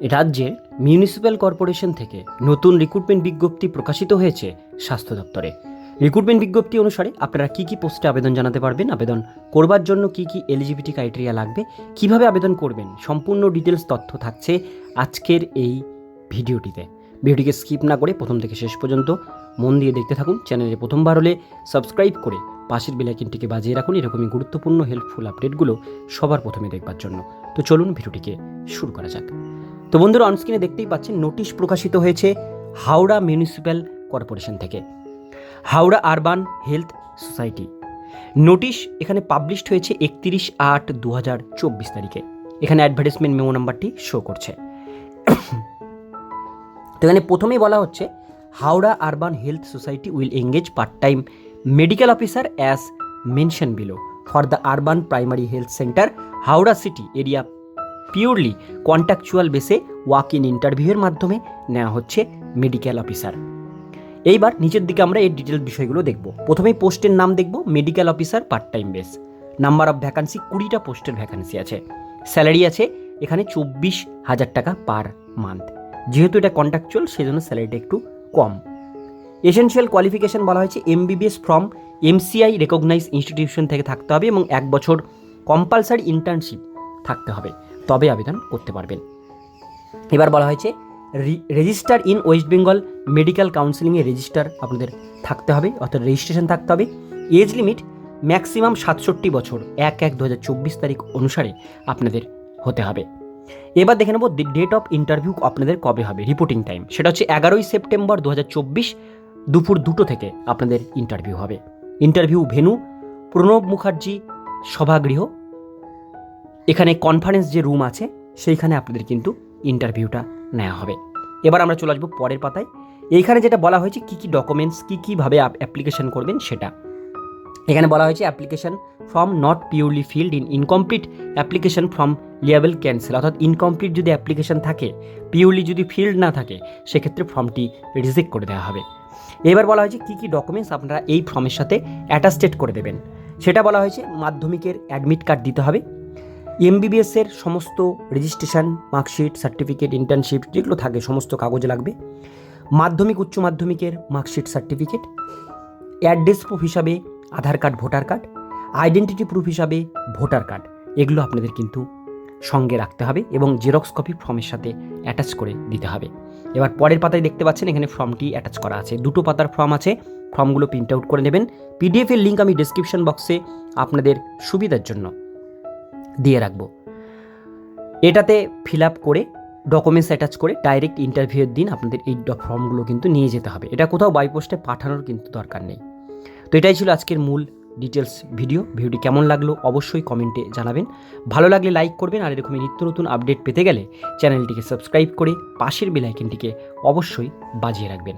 রাজ্যের municipal corporation থেকে নতুন রিক্রুটমেন্ট বিজ্ঞপ্তি প্রকাশিত হয়েছে স্বাস্থ্য দপ্তরে। রিক্রুটমেন্ট বিজ্ঞপ্তি অনুসারে আপনারা কী কী পোস্টে আবেদন জানাতে পারবেন, আবেদন করবার জন্য কী কী এলিজিবিলিটি ক্রাইটেরিয়া লাগবে, কীভাবে আবেদন করবেন, সম্পূর্ণ ডিটেলস তথ্য থাকছে আজকের এই ভিডিওটিতে। ভিডিওটিকে স্কিপ না করে প্রথম থেকে শেষ পর্যন্ত মন দিয়ে দেখতে থাকুন, চ্যানেলে প্রথমবার হলে সাবস্ক্রাইব করে পাশের বেলাইকিনটিকে বাজিয়ে রাখুন, এরকমই গুরুত্বপূর্ণ হেল্পফুল আপডেটগুলো সবার প্রথমে দেখবার জন্য। তো চলুন ভিডিওটিকে শুরু করা যাক। তো বন্ধুরা অনস্ক্রিনে দেখতেই পাচ্ছেন নোটিশ প্রকাশিত হয়েছে হাওড়া মিউনিসিপ্যাল কর্পোরেশন থেকে। Howrah urban health society notice এখানে পাবলিশড হয়েছে একত্রিশ আট দু হাজার চব্বিশ তারিখে। এখানে অ্যাডভার্টাইজমেন্ট মেমো নাম্বারটি শো করছে। তো এখানে প্রথমেই বলা হচ্ছে, Howrah urban health society will engage part time medical officer as mention below for the urban primary health centre Howrah city area purely contractual বেসে ওয়াক ইন ইন্টারভিউয়ের মাধ্যমে নেওয়া হচ্ছে মেডিকেল অফিসার এইবার নিচের দিকে আমরা এই ডিটেল বিষয়গুলো দেখব। প্রথমেই পোস্টের নাম দেখব medical officer part time base number of vacancy কুড়িটা পোস্টের ভ্যাকান্সি আছে। স্যালারি আছে এখানে চব্বিশ হাজার টাকা পার মান্থ যেহেতু এটা কন্ট্রাকচুয়াল সেজন্য স্যালারিটা একটু কম। এসেনশিয়াল কোয়ালিফিকেশন বলা হয়েছে MBBS from MCI recognise institution থেকে থাকতে হবে এবং এক বছর কম্পালসারি ইন্টার্নশিপ থাকতে হবে। তবে আবেদন করতে পারবেন। এবার বলা হয়েছে register in West Bengal medical কাউন্সিলিংয়ে register আপনাদের থাকতে হবে, অর্থাৎ রেজিস্ট্রেশন থাকতে হবে। এজ লিমিট ম্যাক্সিমাম সাতষট্টি বছর, এক এক দু তারিখ অনুসারে আপনাদের হতে হবে। এবার দেখে নেব ডেট অফ ইন্টারভিউ আপনাদের কবে হবে, রিপোর্টিং টাইম। সেটা হচ্ছে এগারোই সেপ্টেম্বর দু হাজার চব্বিশ দুপুর দুটো থেকে আপনাদের ইন্টারভিউ হবে। ইন্টারভিউ ভেনু, প্রণব মুখার্জি, সভাগৃহ এখানে কনফারেন্স যে রুম আছে, সেইখানে আপনাদের কিন্তু ইন্টারভিউটা নেওয়া হবে। এবার আমরা চলে আসব পরের পাতায়। এইখানে যেটা বলা হয়েছে, কী কী ডকুমেন্টস কী কীভাবে অ্যাপ্লিকেশন করবেন সেটা। এখানে বলা হয়েছে application form not purely filled in incomplete application form liable cancel অর্থাৎ ইনকমপ্লিট যদি অ্যাপ্লিকেশন থাকে পিওরলি যদি ফিল্ড না থাকে, সেক্ষেত্রে ফর্মটি রিজেক্ট করে দেওয়া হবে। এবার বলা হয়েছে, কী কী ডকুমেন্টস আপনারা এই ফর্মের সাথে অ্যাটাস্টেড করে দেবেন। সেটা বলা হয়েছে, মাধ্যমিকের অ্যাডমিট কার্ড দিতে হবে এমবিবিএসের সমস্ত রেজিস্ট্রেশন মার্কশিট সার্টিফিকেট ইন্টার্নশিপ যেগুলো থাকে, সমস্ত কাগজ লাগবে। মাধ্যমিক, উচ্চ মাধ্যমিকের মার্কশিট সার্টিফিকেট অ্যাড্রেস প্রুফ হিসাবে Aadhaar card voter card identity proof হিসাবে ভোটার কার্ড এগুলো আপনাদের কিন্তু সঙ্গে রাখতে হবে এবং জেরক্স কপি ফর্মের সাথে অ্যাটাচ করে দিতে হবে। এবার পরের পাতায় দেখতে পাচ্ছেন, এখানে ফর্মটি অ্যাটাচ করা আছে। দুটো পাতার ফর্ম আছে ফর্মগুলো প্রিন্ট আউট করে নেবেন। পিডিএফের লিঙ্ক আমি ডিসক্রিপশন বক্সে আপনাদের সুবিধার জন্য দিয়ে রাখব। এটাতে ফিল আপ করে ডকুমেন্টস অ্যাটাচ করে ডাইরেক্ট ইন্টারভিউয়ের দিন আপনাদের এই ফর্মগুলো কিন্তু নিয়ে যেতে হবে। এটা কোথাও বাইপোস্টে পাঠানোর কিন্তু দরকার নেই। তো এটাই ছিল আজকের মূল ডিটেলস ভিডিও ভিডিওটি কেমন লাগল অবশ্যই কমেন্টে জানাবেন। ভালো লাগলে লাইক করবেন আর এরকমই নিত্য নতুন আপডেট পেতে গেলে চ্যানেলটিকে সাবস্ক্রাইব করে পাশের বেলাইকেনটিকে অবশ্যই বাজিয়ে রাখবেন।